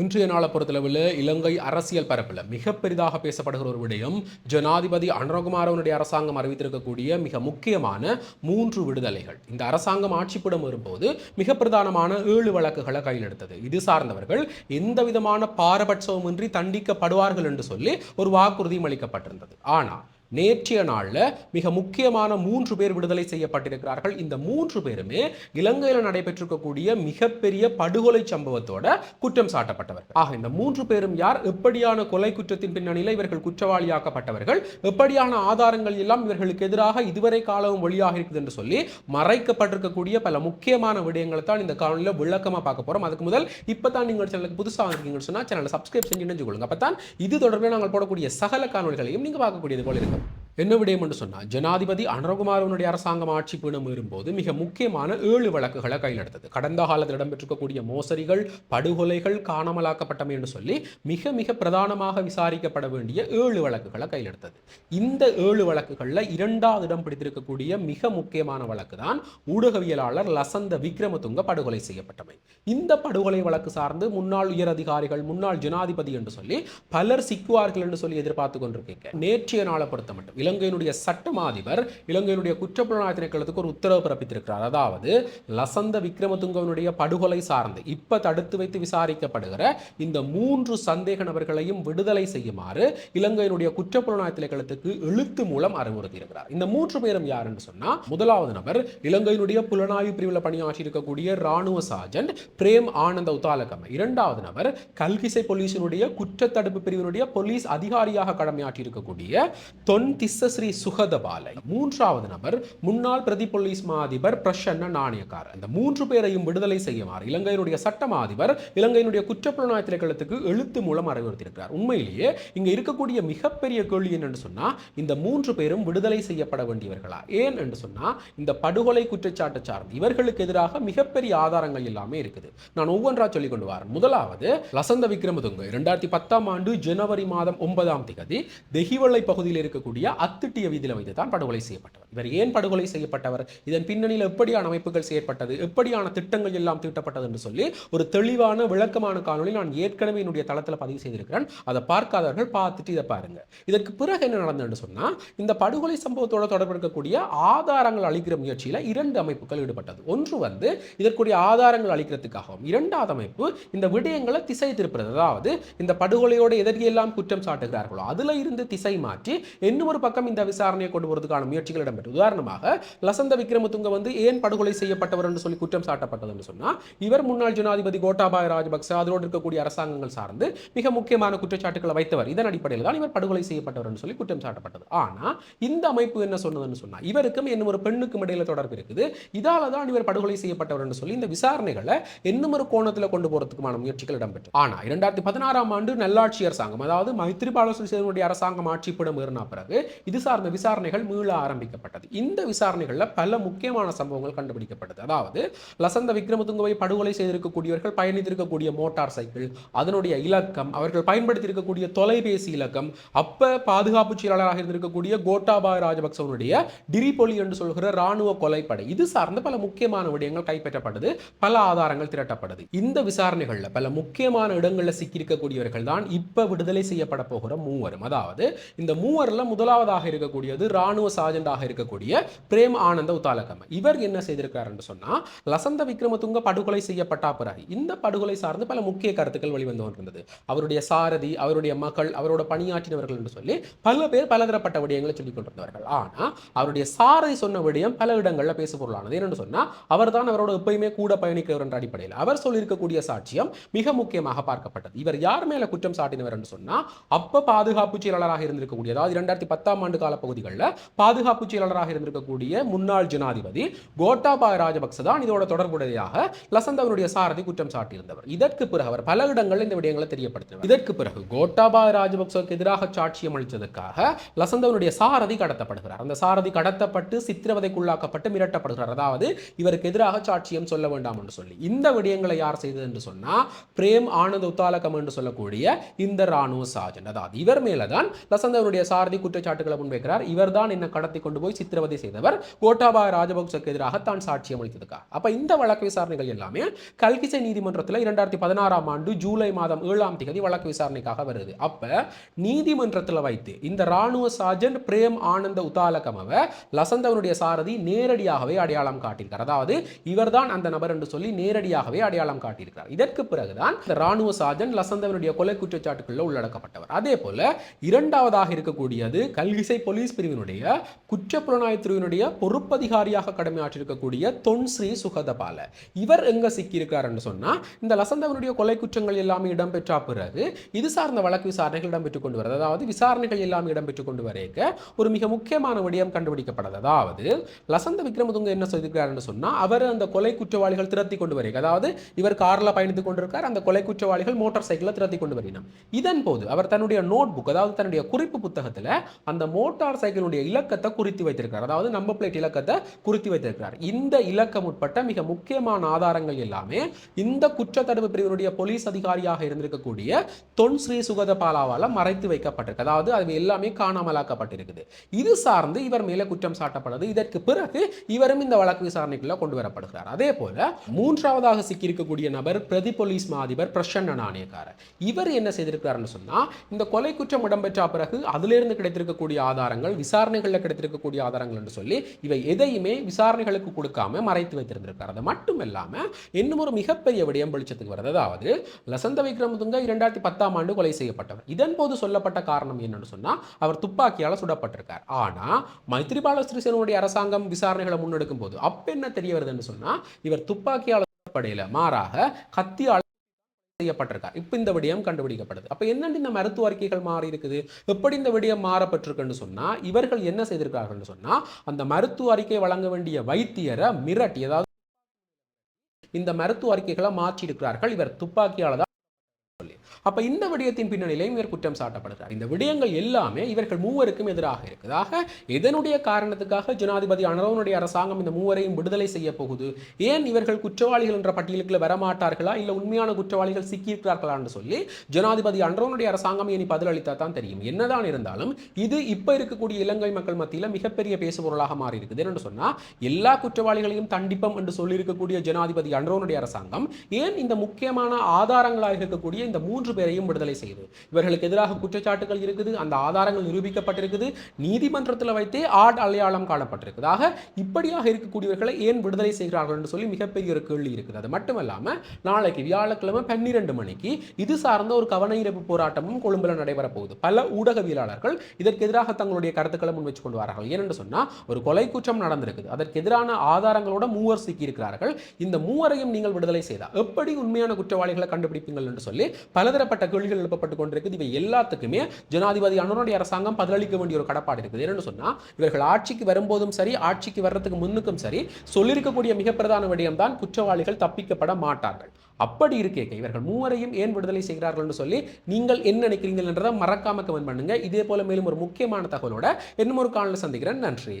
இன்றைய நாளை பொறுத்தளவில் இலங்கை அரசியல் பரப்பில் மிக பெரிதாக பேசப்படுகிற ஒரு விடயம் ஜனாதிபதி அனுரகுமாரவனுடைய அரசாங்கம் அறிவித்திருக்கக்கூடிய மிக முக்கியமான மூன்று விடுதலைகள். இந்த அரசாங்கம் ஆட்சிப்பிடம் வரும்போது மிக பிரதானமான ஏழு வழக்குகளை கையில் எடுத்தது. இது சார்ந்தவர்கள் எந்த விதமான பாரபட்சமுமின்றி தண்டிக்கப்படுவார்கள் என்று சொல்லி ஒரு வாக்குறுதியும் அளிக்கப்பட்டிருந்தது. ஆனால் நேற்றைய நாளில் மிக முக்கியமான மூன்று பேர் விடுதலை செய்யப்பட்டிருக்கிறார்கள். இந்த மூன்று பேருமே இலங்கையில் நடைபெற்றிருக்கக்கூடிய மிகப்பெரிய படுகொலை சம்பவத்தோட குற்றம் சாட்டப்பட்டவர்கள். ஆக இந்த மூன்று பேரும் யார்? எப்படியான கொலை குற்றத்தின் பின்னணியில் இவர்கள் குற்றவாளியாக்கப்பட்டவர்கள்? எப்படியான ஆதாரங்கள் எல்லாம் இவர்களுக்கு எதிராக இதுவரை காலமும் வெளியாக இருக்குது என்று சொல்லி மறைக்கப்பட்டிருக்கக்கூடிய பல முக்கியமான விடயங்களை தான் இந்த காணொலியில் விளக்கமாக பார்க்க போறோம். அதுக்கு முதல் இப்போ தான் நீங்கள் சேனலுக்கு புதுசாக இருக்கீங்கன்னு சொன்னால் சேனலை சப்ஸ்கிரைப் செஞ்சு நினைச்சு கொள்ளுங்க. அப்போ தான் இது தொடர்பாக நாங்கள் போடக்கூடிய சகல காணொலிகளையும் நீங்கள் பார்க்கக்கூடியது போல இருக்கும் என்ன விடயம் என்று சொன்னால் ஜனாதிபதி அனுரகுமாரவனுடைய அரசாங்கம் ஆட்சி பீடம் ஏறும்போது மிக முக்கியமான ஏழு வழக்குகளை கையில் எடுத்தது கடந்த காலத்தில் இடம்பெற்றிருக்கக்கூடிய மோசடிகள் படுகொலைகள் காணாமலாக்கப்பட்டமை என்று சொல்லி மிக மிக பிரதானமாக விசாரிக்கப்பட வேண்டிய ஏழு வழக்குகளை கையில் எடுத்தது இந்த ஏழு வழக்குகளில் இரண்டாவது இடம் பிடித்திருக்கக்கூடிய மிக முக்கியமான வழக்கு தான் ஊடகவியலாளர் லசந்த விக்ரமதுங்க படுகொலை செய்யப்பட்டமை. இந்த படுகொலை வழக்கு சார்ந்து முன்னாள் உயர் அதிகாரிகள் முன்னாள் ஜனாதிபதி என்று சொல்லி பலர் சிக்குவார்கள் என்று சொல்லி எதிர்பார்த்து கொண்டிருக்கீங்க. நேற்றைய நாளை பொறுத்த மட்டும் இலங்கையினுடைய சட்டமாதிபர் இலங்கையினுடைய குற்றப்புலனாய்வு திணைக்களத்துக்கு ஒரு உத்தரவு பிறப்பித்திருக்கிறார். அதாவது லசந்த விக்ரமதுங்கவனுடைய படுகொலை சார்ந்து இப்போ தடுத்து வைத்து விசாரிக்கப்படுகிற இந்த மூன்று சந்தேக நபர்களையும் விடுதலை செய்யுமாறு இலங்கையினுடைய குற்றப்புலனாய்வு திணைக்களத்துக்கு எழுத்து மூலம் அறிவுறுத்தியிருக்கிறார். இந்த மூன்று பேரும் யார் என்று சொன்னால் முதலாவது நபர் இலங்கையினுடைய புலனாய்வு பிரிவில் பணியாற்றி இருக்கக்கூடிய ராணுவ சார்ஜன்ட் பிரேம் ஆனந்த உத்தாலகம இரண்டாவது நபர் கல்கிசை போலீசினுடைய குற்றத்தடுப்பு பிரிவினுடைய போலீஸ் அதிகாரியாக கடமையாற்றி இருக்கக்கூடிய தொன் விஸ்வஸ்ரீ சுகதபாலை. மூன்றாவது நபர் முன்னாள் பிரதி போலீஸ் மா அதிபர் பிரசன்ன நாணயக்கார் இந்த மூன்று பேரையும் விடுதலை செய்யுமாறு இலங்கையினுடைய சட்ட அதிபர் இலங்கையினுடைய குற்றப்புலனாய்வு திணைக்களத்துக்கு எழுத்து மூலம் அறிவுறுத்தியிருக்கிறார். உண்மையிலேயே இங்க இருக்கக்கூடிய மிகப்பெரிய கேள்வி என்னன்னு சொன்னா இந்த மூன்று பேரும் விடுதலை செய்யப்பட வேண்டியவர்களா? ஏன் என்று சொன்னா இந்த படுகொலை குற்றச்சாட்டு சார்ந்து இவர்களுக்கு எதிராக மிகப்பெரிய ஆதாரங்கள் எல்லாமே இருக்குது. நான் ஒவ்வொன்றா சொல்லிக் கொண்டு வரேன். முதலாவது லசந்த விக்ரமதுங்க இரண்டாயிரத்தி பத்தாம் ஆண்டு ஜனவரி மாதம் ஒன்பதாம் திகதி தெஹிவளை பகுதியில் இருக்கக்கூடிய அத்திட்டிய வீதியில் வைத்து தான் படுகொலை செய்யப்பட்டது. இவர் ஏன் படுகொலை செய்யப்பட்டவர்? இதன் பின்னணியில் எப்படியான அமைப்புகள் செயற்பட்டது? எப்படியான திட்டங்கள் எல்லாம் தீட்டப்பட்டது என்று சொல்லி ஒரு தெளிவான விளக்கமான காணொலி நான் ஏற்கனவே என்னுடைய தளத்தில் பதிவு செய்திருக்கிறேன். அதை பார்க்காதவர்கள் பார்த்துட்டு இதை பாருங்க. இதற்கு பிறகு என்ன நடந்ததுன்னு சொன்னால் இந்த படுகொலை சம்பவத்தோட தொடர்பு இருக்கக்கூடிய ஆதாரங்கள் அளிக்கிற முயற்சியில் இரண்டு அமைப்புகள் ஈடுபட்டது. ஒன்று வந்து இதற்குரிய ஆதாரங்கள் அளிக்கிறதுக்காகவும் இரண்டாவது அமைப்பு இந்த விடயங்களை திசை திருப்புறது. அதாவது இந்த படுகொலையோட எதற்கெல்லாம் குற்றம் சாட்டுகிறார்களோ அதில் இருந்து திசை மாற்றி இன்னும் ஒரு பக்கம் இந்த விசாரணையை கொண்டு வருவதற்கான முயற்சிகள் இடம்பெற்று உதாரணமாக லசந்த விக்ரமதுங்க வந்து ஏன் படுகொலை செய்யப்பட்டவர் என்று சொல்லி குற்றம் சாட்டப்பட்டது என்று சொன்னா இவர் முன்னாள் ஜனாதிபதி கோட்டாபாய ராஜபக்ச அதோடு இருக்கக்கூடிய அரசாங்கங்கள் சார்ந்து மிக முக்கியமான குற்றச்சாட்டுகளை வைத்தவர். இதன் அடிப்படையில் தான் இவர் படுகொலை செய்யப்பட்டவர் என்று சொல்லி குற்றம் சாட்டப்பட்டது. ஆனா இந்த அமைப்பு என்ன சொன்னதுன்னு சொன்னால் இவருக்கும் இன்னும் ஒரு பெண்ணுக்கும் இடையில தொடர்பு இருக்குது. இதால தான் இவர் படுகொலை செய்யப்பட்டவர் என்று சொல்லி இந்த விசாரணைகளை இன்னும் ஒரு கோணத்தில் கொண்டு போறதுக்குமான முயற்சிகள் இடம்பெற்று ஆனால் இரண்டாயிரத்தி பதினாறாம் ஆண்டு நல்லாட்சி அரசாங்கம் அதாவது மைத்திரிபால சிறிசேனுடைய அரசாங்கம் ஆட்சிப்பிடம் ஏறினா பிறகு இது சார்ந்த விசாரணைகள் மீள ஆரம்பிக்கப்பட்டது. இந்த விசாரணைகளில் பல முக்கியமான சம்பவங்கள் கண்டுபிடிக்கப்பட்டது. அதாவது லசந்த விக்ரமதுங்கவை படுகொலை செய்திருக்கக்கூடியவர்கள் பயணித்திருக்கக்கூடிய மோட்டார் சைக்கிள் அதனுடைய இலக்கம் அவர்கள் பயன்படுத்தியிருக்கக்கூடிய தொலைபேசி இலக்கம் அப்ப பாதுகாப்பு செயலாளராக இருந்திருக்கக்கூடிய கோட்டாபாய ராஜபக்சவனுடைய டிரிபொலி என்று சொல்கிற ராணுவ கொலைப்படை. இது சார்ந்த பல முக்கியமான விடயங்கள் கைப்பற்றப்பட்டது. பல ஆதாரங்கள் திரட்டப்பட்டது. இந்த விசாரணைகளில் பல முக்கியமான இடங்களில் சிக்கியிருக்கக்கூடியவர்கள் தான் இப்ப விடுதலை செய்யப்பட போகிற மூவரும். அதாவது இந்த மூவர்ல முதலாவதாக இருக்கக்கூடியது ராணுவ சார்ஜென்டாக இருக்கக்கூடிய பிரேம் ஆனந்த உத்தாலகம இவர் என்ன செய்திருக்கிறார் என்று சொன்னா லசந்த விக்ரமதுங்க படுகொலை செய்யப்பட்ட பிறகு இந்த படுகொலை சார்ந்து பல முக்கிய கருத்துக்கள் வெளிவந்து கொண்டிருந்தது. அவருடைய சாரதி அவருடைய மகள் அவரோட பணியாற்றினவர்கள் என்று சொல்லி பல பேர் பலதரப்பட்ட விடயங்களை சொல்லிக் கொண்டிருந்தவர்கள். ஆனா அவருடைய சாரதி சொன்ன விடயம் பல இடங்களில் பேசு பொருளானது. என்னென்னு சொன்னா அவர் தான் அவரோட எப்பயுமே கூட பயணிக்கிறவர் என்ற அடிப்படையில். அவர் சொல்லியிருக்கக்கூடிய சாட்சியம் மிக முக்கியமாக பார்க்கப்பட்டது. இவர் யார் மேல குற்றம் சாட்டினவர் என்று சொன்னா அப்ப பாதுகாப்பு செயலாளராக இருந்திருக்கக்கூடிய அதாவது இரண்டாயிரத்தி பத்தாம் ஆண்டு கால பகுதிகளில் பாதுகாப்பு செயலாளர் செயலாளராக இருந்திருக்கக்கூடிய முன்னாள் ஜனாதிபதி கோட்டாபாய ராஜபக்ச தான் இதோட தொடர்புடையதாக லசந்தவனுடைய சாரதி குற்றம் சாட்டியிருந்தவர். இதற்கு பிறகு அவர் பல இடங்களில் இந்த விடயங்களை தெரியப்படுத்தினார் இதற்கு பிறகு கோட்டாபாய ராஜபக்சவுக்கு எதிராக சாட்சியம் அளித்ததற்காக லசந்தவனுடைய சாரதி கடத்தப்படுகிறார். அந்த சாரதி கடத்தப்பட்டு சித்திரவதைக்குள்ளாக்கப்பட்டு மிரட்டப்படுகிறார். அதாவது இவருக்கு எதிராக சாட்சியம் சொல்ல வேண்டாம் என்று சொல்லி. இந்த விடயங்களை யார் செய்தது என்று சொன்னால் பிரேம் ஆனந்த் உத்தாலகம் என்று சொல்லக்கூடிய இந்த ராணுவ சார்ஜன் அதாவது இவர் மேலதான் லசந்தவனுடைய சாரதி குற்றச்சாட்டுகளை முன்வைக்கிறார். இவர் தான் என்ன கடத்தி கொண்டு போய் போய் சித்திரவதை செய்தவர் கோட்டாபாய ராஜபக்சக்கு எதிராக தான் சாட்சியம் அளித்ததுக்கா? அப்ப இந்த வழக்கு விசாரணைகள் எல்லாமே கல்கிசை நீதிமன்றத்தில் இரண்டாயிரத்தி பதினாறாம் ஆண்டு ஜூலை மாதம் ஏழாம் தேதி வழக்கு விசாரணைக்காக வருது. அப்ப நீதிமன்றத்தில் வைத்து இந்த ராணுவ சார்ஜன்ட் பிரேம் ஆனந்த உத்தாலகமவ லசந்தவனுடைய சாரதி நேரடியாகவே அடையாளம் காட்டியிருக்கார். அதாவது இவர்தான் அந்த நபர் என்று சொல்லி நேரடியாகவே அடையாளம் காட்டியிருக்கிறார். இதற்கு பிறகுதான் இந்த ராணுவ சார்ஜன் லசந்தவனுடைய கொலை குற்றச்சாட்டுக்குள்ள உள்ளடக்கப்பட்டவர். அதே போல இரண்டாவதாக இருக்கக்கூடியது கல்கிசை போலீஸ் பிரிவினுடைய குற்ற பிரிவினுடைய பொறுப்பதிகாரியாக கடமையாற்றிருக்கக்கூடிய தொன்ஸ்ரீ சுகதபால. இவர் எங்க சிக்கியிருக்கிறார் சொன்னா இந்த லசந்தவனுடைய கொலை குற்றங்கள் எல்லாமே இடம்பெற்ற பிறகு இது சார்ந்த வழக்கு விசாரணைகள் இடம்பெற்றுக் கொண்டு வருது அதாவது விசாரணைகள் எல்லாமே இடம்பெற்றுக் கொண்டு வரைக்க ஒரு மிக முக்கியமான விடயம் கண்டுபிடிக்கப்பட்டது. அதாவது லசந்த விக்ரமதுங்க என்ன சொல்லியிருக்கிறார் சொன்னா அவர் அந்த கொலை குற்றவாளிகள் திரத்தி கொண்டு வரைக்க அதாவது இவர் கார்ல பயணித்துக் கொண்டிருக்கார் அந்த கொலை குற்றவாளிகள் மோட்டார் சைக்கிளில் திரத்தி கொண்டு வரணும் இதன் போது அவர் தன்னுடைய நோட் புக் அதாவது தன்னுடைய குறிப்பு புத்தகத்தில் அந்த மோட்டார் சைக்கிளுடைய இலக்கத்தை குறித்து வைத்திருக்கிறார். அதாவது நம்பர் பிளேட் இலக்கத்தை குறித்து வைத்திருக்கிறார். இந்த இலக்கம் உட்பட்ட மிக முக்கியமான ஆதாரங்கள் எல்லாமே இந்த குற்ற தடுப்பு பிரிவினுடைய போலீஸ் அதிகாரியாக இருந்திருக்கக்கூடிய தொன் ஸ்ரீ சுகதபாலாவால மறைத்து வைக்கப்பட்டிருக்கு. அதாவது அது எல்லாமே காணாமலாக்கப்பட்டிருக்குது. இது சார்ந்து இவர் மேலே குற்றம் சாட்டப்படுது இதற்கு பிறகு இவரும் இந்த வழக்கு விசாரணைக்குள்ள கொண்டு வரப்படுகிறார். அதே போல மூன்றாவதாக சிக்கியிருக்கக்கூடிய நபர் பிரதி போலீஸ் மாதிபர் பிரசன்ன நாணயக்காரர். இவர் என்ன செய்திருக்கிறார்னு சொன்னா இந்த கொலை குற்றம் இடம்பெற்ற பிறகு அதிலிருந்து கிடைத்திருக்கக்கூடிய ஆதாரங்கள் விசாரணைகளில் கிடைத்திருக்கக்கூடிய ஆதாரங்கள் என்று சொல்லி இவை எதையுமே விசாரணைகளுக்கு கொடுக்காம மறைத்து வைத்திருந்திருக்கார். அது மட்டும் இல்லாமல் இன்னும் ஒரு மிகப்பெரிய விடயம் வெளிச்சத்துக்கு வருது அதாவது லசந்த விக்ரமதுங்க இரண்டாயிரத்தி பத்தாம் ஆண்டு கொலை செய்யப்பட்டவர். இதன் போது சொல்லப்பட்ட காரணம் என்னன்னு சொன்னால் அவர் துப்பாக்கியால் சுடப்பட்டிருக்கார். ஆனால் மைத்ரிபால சிறிசேனுடைய அரசாங்கம் விசாரணைகளை முன்னெடுக்கும் போது அப்ப என்ன தெரிய வருதுன்னு சொன்னால் இவர் துப்பாக்கியால் படையில் மாறாக கத்தியால் செய்யப்பட்டிருக்கார் இப்போ இந்த விடயம் கண்டுபிடிக்கப்படுது. அப்போ என்னென்ன இந்த மருத்துவ அறிக்கைகள் மாறி இருக்குது? எப்படி இந்த விடயம் மாறப்பட்டிருக்குன்னு சொன்னா இவர்கள் என்ன செய்திருக்கார்கள்னு சொன்னா அந்த மருத்துவ அறிக்கை வழங்க வேண்டிய வைத்தியரை மிரட்டி ஏதாவது இந்த மருத்துவ அறிக்கைகளை மாற்றி இருக்கிறார்கள் இவர் துப்பாக்கியால் தான் அப்ப இந்த விடயத்தின் பின்னணியிலையும் இவர் குற்றம் சாட்டப்படுகிறார். இந்த விடயங்கள் எல்லாமே இவர்கள் மூவருக்கும் எதிராக இருக்குதாக இதனுடைய காரணத்துக்காக ஜனாதிபதி அனரோனுடைய அரசாங்கம் இந்த மூவரையும் விடுதலை செய்ய போகுது? ஏன் இவர்கள் குற்றவாளிகள் என்ற பட்டியலுக்குள்ள வரமாட்டார்களா? இல்ல உண்மையான குற்றவாளிகள் சிக்கியிருக்கிறார்களா என்று சொல்லி ஜனாதிபதி அன்றோனுடைய அரசாங்கம் இனி பதிலளித்தா தான் தெரியும். என்னதான் இருந்தாலும் இது இப்ப இருக்கக்கூடிய இலங்கை மக்கள் மத்தியில் மிகப்பெரிய பேசுபொருளாக மாறி இருக்குது என்று சொன்னா எல்லா குற்றவாளிகளையும் தண்டிப்பம் என்று சொல்லியிருக்கக்கூடிய ஜனாதிபதி அன்ரோனுடைய அரசாங்கம் ஏன் இந்த முக்கியமான ஆதாரங்களாக இருக்கக்கூடிய இந்த மூன்று மூன்று பேரையும் விடுதலை செய்யுது இவர்களுக்கு எதிராக குற்றச்சாட்டுகள் இருக்குது அந்த ஆதாரங்கள் நிரூபிக்கப்பட்டிருக்குது. நீதிமன்றத்தில் வைத்தே ஆட் அடையாளம் காணப்பட்டிருக்குது. ஆக இப்படியாக இருக்கக்கூடியவர்களை ஏன் விடுதலை செய்கிறார்கள் என்று சொல்லி மிகப்பெரிய ஒரு கேள்வி இருக்குது. அது மட்டுமல்லாமல் நாளைக்கு வியாழக்கிழமை பன்னிரண்டு மணிக்கு இது சார்ந்த ஒரு கவனஈர்ப்பு போராட்டமும் கொழும்பில் நடைபெற போகுது. பல ஊடகவியலாளர்கள் இதற்கு எதிராக தங்களுடைய கருத்துக்களை முன் வச்சு கொண்டு வரார்கள் ஏனென்று சொன்னால் ஒரு கொலை குற்றம் நடந்திருக்குது. அதற்கு எதிரான ஆதாரங்களோட மூவர் சிக்கியிருக்கிறார்கள். இந்த மூவரையும் நீங்கள் விடுதலை செய்தால் எப்படி உண்மையான குற்றவாளிகளை கண்டுபிடிப்பீங்கள் என்று சொல்லி பலதர பலதரப்பட்ட கேள்விகள் எழுப்பப்பட்டு கொண்டிருக்குது. இவை எல்லாத்துக்குமே ஜனாதிபதி அண்ணனுடைய அரசாங்கம் பதிலளிக்க வேண்டிய ஒரு கடப்பாடு இருக்குது. என்னன்னு சொன்னா இவர்கள் ஆட்சிக்கு வரும்போதும் சரி ஆட்சிக்கு வர்றதுக்கு முன்னுக்கும் சரி சொல்லியிருக்கக்கூடிய மிக பிரதான விடயம் தான் குற்றவாளிகள் தப்பிக்கப்பட மாட்டார்கள். அப்படி இருக்கே இவர்கள் மூவரையும் ஏன் விடுதலை செய்கிறார்கள்னு சொல்லி நீங்கள் என்ன நினைக்கிறீங்கள் என்றதை மறக்காம கமெண்ட் பண்ணுங்க. இதே போல மேலும் ஒரு முக்கியமான தகவலோட இன்னும் ஒரு காலில் சந்திக்கிறேன். நன்றி.